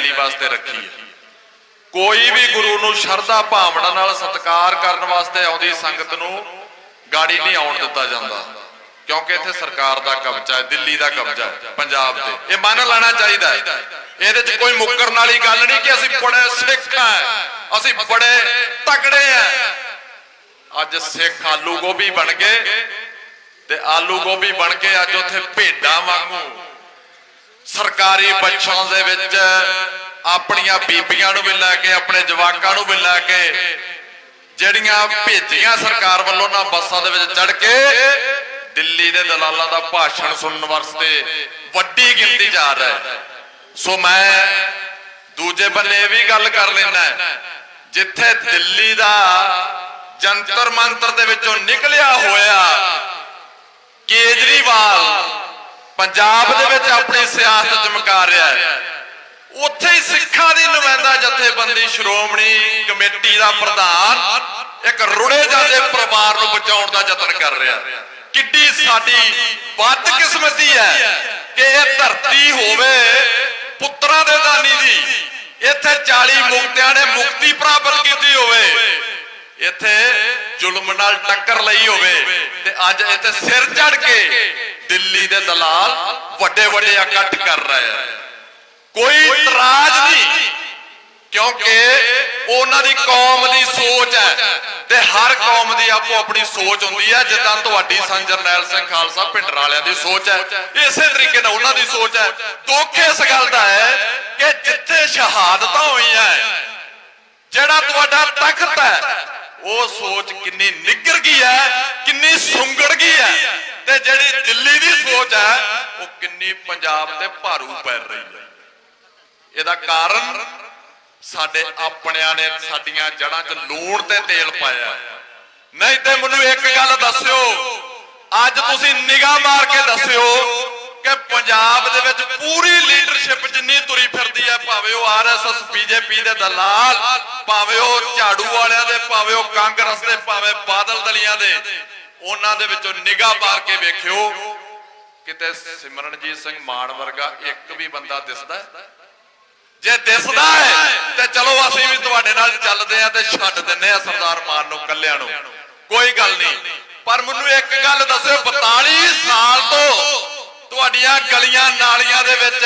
Rally ਵਾਸਤੇ ਰੱਖੀ ਹੈ। ਕੋਈ ਵੀ ਗੁਰੂ ਨੂੰ ਸ਼ਰਧਾ ਭਾਵਨਾ ਨਾਲ ਸਤਿਕਾਰ ਕਰਨ ਵਾਸਤੇ ਆਉਂਦੀ ਸੰਗਤ ਨੂੰ ਗਾੜੀ ਨਹੀਂ ਆਉਣ ਦਿੱਤਾ ਜਾਂਦਾ। ਕਿਉਂਕਿ ਇੱਥੇ ਸਰਕਾਰ ਦਾ ਕਬਜ਼ਾ ਹੈ, ਦਿੱਲੀ ਦਾ ਕਬਜ਼ਾ ਹੈ, ਪੰਜਾਬ ਤੇ ਇਹ ਮੰਨ ਲੈਣਾ ਚਾਹੀਦਾ ਹੈ। ਇਹਦੇ 'ਚ ਕੋਈ ਮੁੱਕਰਨ ਵਾਲੀ ਗੱਲ ਨਹੀਂ ਕਿ ਅਸੀਂ ਬੜੇ ਸਿੱਖ ਆ ਅਸੀਂ ਬੜੇ ਤਕੜੇ ਆ ਅੱਜ ਸਿੱਖ ਆਲੂ ਗੋਭੀ ਬਣ ਗਏ ਤੇ ਆਲੂ ਗੋਭੀ ਬਣ ਕੇ ਅੱਜ ਉੱਥੇ ਭੇਡਾਂ ਵਾਂਗੂ ਸਰਕਾਰੀ ਬੱਚੋਂ ਦੇ ਵਿੱਚ ਆਪਣੀਆਂ ਬੀਬੀਆਂ ਨੂੰ ਵੀ ਲੈ ਕੇ, ਆਪਣੇ ਜਵਾਕਾਂ ਨੂੰ ਵੀ ਲੈ ਕੇ, ਜਿਹੜੀਆਂ ਭੇਜੀਆਂ ਸਰਕਾਰ ਵੱਲੋਂ ਨਾ ਬੱਸਾਂ ਦੇ ਵਿੱਚ ਚੜ ਕੇ, ਦਿੱਲੀ ਦੇ ਦਲਾਲਾਂ ਦਾ ਭਾਸ਼ਣ ਸੁਣਨ ਵਾਸਤੇ ਵੱਡੀ ਗਿਣਤੀ ਜਾ ਰਿਹਾ ਹੈ। ਸੋ ਮੈਂ ਦੂਜੇ ਬੰਨੇ ਇਹ ਵੀ ਗੱਲ ਕਰ ਲੈਣਾ ਜਿੱਥੇ ਦਿੱਲੀ ਦਾ ਜੰਤਰ ਮੰਤਰ ਦੇ ਵਿੱਚੋਂ ਨਿਕਲਿਆ ਹੋਇਆ ਕੇਜਰੀਵਾਲ ਪੰਜਾਬ ਦੇ ਵਿੱਚ ਆਪਣੀ ਸਿਆਸਤ ਚਮਕਾ ਰਿਹਾ ਹੈ। ਉੱਥੇ ਹੀ ਸਿੱਖਾਂ ਦੀ ਨੁਮਾਇੰਦਾ ਜਥੇਬੰਦੀ ਸ਼੍ਰੋਮਣੀ ਕਮੇਟੀ ਦਾ ਪ੍ਰਧਾਨ ਇੱਕ ਰੁੜੇ ਜਾਂਦੇ ਪਰਿਵਾਰ ਨੂੰ ਬਚਾਉਣ ਦਾ ਯਤਨ ਕਰ ਰਿਹਾ। ਕਿੱਡੀ ਸਾਡੀ ਵੱਧ ਕਿਸਮਤੀ ਹੈ ਕਿ ਇਹ ਧਰਤੀ ਹੋਵੇ ਪੁੱਤਰਾਂ ਦੇ ਦਾਨੀ ਦੀ ਇੱਥੇ 40 ਮੁਕਤਿਆਂ ਨੇ ਮੁਕਤੀ ਪ੍ਰਾਪਤ ਕੀਤੀ ਹੋਵੇ। ਇੱਥੇ ਜ਼ੁਲਮ ਨਾਲ ਟੱਕਰ ਲਈ ਹੋਵੇ। ਤੇ ਅੱਜ ਇੱਥੇ ਸਿਰ ਚੜ ਕੇ ਦਿੱਲੀ ਦੇ ਦਲਾਲ ਵੱਡੇ ਵੱਡੇ ਇਕੱਠ ਕਰ ਰਹੇ ਆ। ਕੋਈ ਇਤਰਾਜ਼ ਨਹੀਂ, ਕਿਉਂਕਿ ਉਹਨਾਂ ਦੀ ਕੌਮ ਦੀ ਸੋਚ ਹੈ ਤੇ ਹਰ ਕੌਮ ਦੀ ਆਪੋ ਆਪਣੀ ਸੋਚ ਹੁੰਦੀ ਹੈ, ਜਿੱਦਾਂ ਤੁਹਾਡੀ ਸੰਤ ਜਰਨੈਲ ਸਿੰਘ ਖਾਲਸਾ ਪਿੰਡਰ ਵਾਲਿਆਂ ਦੀ ਸੋਚ ਹੈ। ਇਸੇ ਤਰੀਕੇ ਨਾਲ ਉਹਨਾਂ ਦੀ ਸੋਚ ਹੈ। ਦੁੱਖ ਇਸ ਗੱਲ ਦਾ ਹੈ ਕਿ ਜਿੱਥੇ ਸ਼ਹਾਦਤਾਂ ਹੋਈਆਂ ਜਿਹੜਾ ਤੁਹਾਡਾ ਤਖਤ ਹੈ, ਉਹ ਸੋਚ ਕਿੰਨੀ ਨਿੱਗਰ ਗਈ ਹੈ, ਕਿੰਨੀ ਸੁੰਗੜ ਗਈ ਹੈ। ਤੇ ਜਿਹੜੀ ਦਿੱਲੀ ਦੀ ਸੋਚ ਹੈ, ਉਹ ਕਿੰਨੀ ਪੰਜਾਬ ਤੇ ਭਾਰੂ ਪੈ ਰਹੀ ਹੈ। ਇਹਦਾ ਕਾਰਨ ਸਾਡੇ ਆਪਣਿਆਂ ਨੇ ਸਾਡੀਆਂ ਜੜਾਂ 'ਚ ਲੂਣ ਤੇ ਤੇਲ ਪਾਇਆ ਨਹੀਂ ਤੇ ਮੈਨੂੰ ਇੱਕ ਗੱਲ ਦੱਸਿਓ, ਅੱਜ ਤੁਸੀਂ ਨਿਗਾਹ ਮਾਰ ਕੇ ਦੱਸਿਓ ਕਿ ਪੰਜਾਬ ਦੇ ਵਿੱਚ ਪੂਰੀ ਲੀਡਰਸ਼ਿਪ ਜਿੰਨੀ ਤੁਰੀ ਫਿਰਦੀ ਹੈ, ਭਾਵੇਂ ਉਹ ਆਰਐਸਐਸ ਬੀਜੇਪੀ ਦੇ ਦਲਾਲ, ਭਾਵੇਂ ਉਹ ਝਾੜੂ ਵਾਲਿਆਂ ਦੇ, ਭਾਵੇਂ ਉਹ ਕਾਂਗਰਸ ਦੇ, ਭਾਵੇਂ ਬਾਦਲ ਦਲੀਆਂ ਦੇ ਉਹਨਾਂ ਦੇ ਵਿੱਚੋਂ ਨਿਗਾਹ ਮਾਰ ਕੇ ਵੇਖਿਓ, ਕਿਤੇ ਸਿਮਰਨਜੀਤ ਸਿੰਘ ਮਾਨ ਵਰਗਾ ਇੱਕ ਵੀ ਬੰਦਾ ਦਿਸਦਾ ਜੇ ਦਿਸਦਾ ਹੈ, ਤੇ ਚਲੋ ਅਸੀਂ ਵੀ ਤੁਹਾਡੇ ਨਾਲ ਚੱਲਦੇ ਆ ਤੇ ਛੱਡ ਦਿੰਨੇ ਆ ਸਰਦਾਰ ਮਾਨ ਨੂੰ ਕੱਲਿਆਂ ਨੂੰ। ਕੋਈ ਗੱਲ ਨਹੀਂ। ਪਰ ਮੈਨੂੰ ਇੱਕ ਗੱਲ ਦੱਸਿਓ 42 ਸਾਲ ਤੋਂ ਤੁਹਾਡੀਆਂ ਗਲੀਆਂ ਨਾਲੀਆਂ ਦੇ ਵਿੱਚ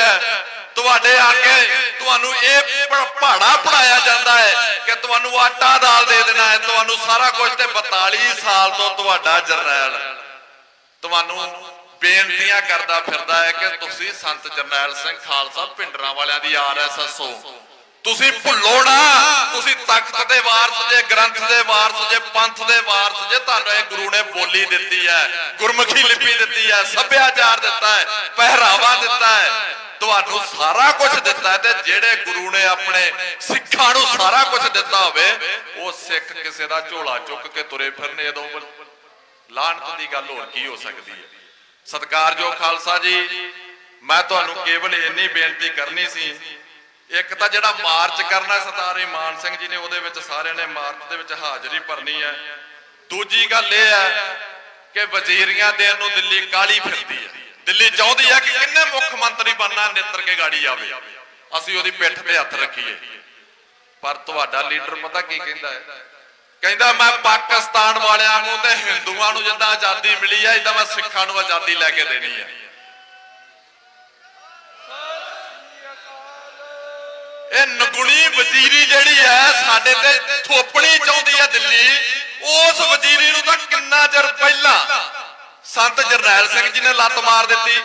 ਤੁਹਾਡੇ ਅੱਗੇ ਤੁਹਾਨੂੰ ਇਹ ਪਹਾੜਾ ਪੜਾਇਆ ਜਾਂਦਾ ਹੈ ਕਿ ਤੁਹਾਨੂੰ ਆਟਾ ਦਾਲ ਦੇ ਦੇਣਾ ਹੈ। ਤੁਹਾਨੂੰ ਸਾਰਾ ਕੁਝ ਤੇ 42 ਸਾਲ ਤੋਂ ਤੁਹਾਡਾ ਜਰਨੈਲ। ਤੁਹਾਨੂੰ ਬੇਨਤੀਆਂ ਕਰਦਾ ਫਿਰਦਾ ਹੈ ਕਿ ਤੁਸੀਂ ਸੰਤ ਜਰਨੈਲ ਸਿੰਘ ਖਾਲਸਾ ਪਿੰਡਰਾਂ ਵਾਲਿਆਂ ਦੀ ਆਰਐਸਐਸ ਹੋ ਤੁਸੀਂ ਭੁੱਲੋ ਨਾ, ਤੁਸੀਂ ਤਖਤ ਦੇ ਵਾਰਸ ਜੇ, ਗ੍ਰੰਥ ਦੇ ਵਾਰਸ ਜੇ, ਪੰਥ ਦੇ ਵਾਰਸ ਜੇ, ਤੁਹਾਨੂੰ ਇਹ ਗੁਰੂ ਨੇ ਬੋਲੀ ਦਿੱਤੀ ਹੈ, ਗੁਰਮੁਖੀ ਲਿਪੀ ਦਿੱਤੀ ਹੈ, ਸੱਭਿਆਚਾਰ ਦਿੱਤਾ ਹੈ, ਪਹਿਰਾਵਾ ਦਿੱਤਾ ਹੈ। ਤੁਹਾਨੂੰ ਸਾਰਾ ਕੁਝ ਦਿੱਤਾ ਤੇ ਜਿਹੜੇ ਗੁਰੂ ਨੇ ਆਪਣੇ ਸਿੱਖਾਂ ਨੂੰ ਸਾਰਾ ਕੁਝ ਦਿੱਤਾ ਹੋਵੇ, ਉਹ ਸਿੱਖ ਕਿਸੇ ਦਾ ਝੋਲਾ ਚੁੱਕ ਕੇ ਤੁਰੇ ਫਿਰਨੇ ਉਦੋਂ ਲਾਹਨਤ ਦੀ ਗੱਲ ਹੋਰ ਕੀ ਹੋ ਸਕਦੀ ਹੈ? ਸਤਿਕਾਰਯੋਗ ਖਾਲਸਾ ਜੀ, ਮੈਂ ਤੁਹਾਨੂੰ ਕੇਵਲ ਇੰਨੀ ਬੇਨਤੀ ਕਰਨੀ ਸੀ। ਇੱਕ ਤਾਂ ਜਿਹੜਾ ਮਾਰਚ ਕਰਨਾ ਸਰਦਾਰ ਇਮਾਨ ਸਿੰਘ ਜੀ ਨੇ, ਉਹਦੇ ਵਿੱਚ ਸਾਰਿਆਂ ਨੇ ਮਾਰਚ ਦੇ ਵਿੱਚ ਹਾਜ਼ਰੀ ਭਰਨੀ ਹੈ। ਦੂਜੀ ਗੱਲ ਇਹ ਹੈ ਕਿ ਵਜ਼ੀਰੀਆਂ ਦੇਣ ਨੂੰ ਦਿੱਲੀ ਕਾਲੀ ਫਿਰਦੀ ਹੈ। ਦਿੱਲੀ ਚਾਹੁੰਦੀ ਹੈ ਕਿ ਕਿੰਨੇ ਮੁੱਖ ਮੰਤਰੀ ਬਣਨਾ, ਨਿੱਤਰ ਕੇ ਗਾੜੀ ਆਵੇ। ਅਸੀਂ ਉਹਦੀ ਪਿੱਠ ਤੇ ਹੱਥ ਰੱਖੀਏ। ਪਰ ਤੁਹਾਡਾ ਲੀਡਰ ਪਤਾ ਕੀ ਕਹਿੰਦਾ ਹੈ? ਕਹਿੰਦਾ, ਮੈਂ ਪਾਕਿਸਤਾਨ ਵਾਲਿਆਂ ਨੂੰ ਤੇ ਹਿੰਦੂਆਂ ਨੂੰ ਜਿੱਦਾਂ ਆਜ਼ਾਦੀ ਮਿਲੀ ਹੈ ਇਦਾਂ ਮੈਂ ਸਿੱਖਾਂ ਨੂੰ ਆਜ਼ਾਦੀ ਲੈ ਕੇ ਦੇਣੀ ਹੈ ਇਹ ਨਗੁਣੀ ਵਜ਼ੀਰੀ ਜਿਹੜੀ ਹੈ, ਸਾਡੇ ਤੇ ਥੋਪਣੀ ਚਾਹੁੰਦੀ ਹੈ ਦਿੱਲੀ, ਉਸ ਵਜ਼ੀਰੀ ਨੂੰ ਤਾਂ ਕਿੰਨਾ ਚਿਰ ਪਹਿਲਾਂ ਸੰਤ ਜਰਨੈਲ ਸਿੰਘ ਜੀ ਨੇ ਲੱਤ ਮਾਰ ਦਿੱਤੀ।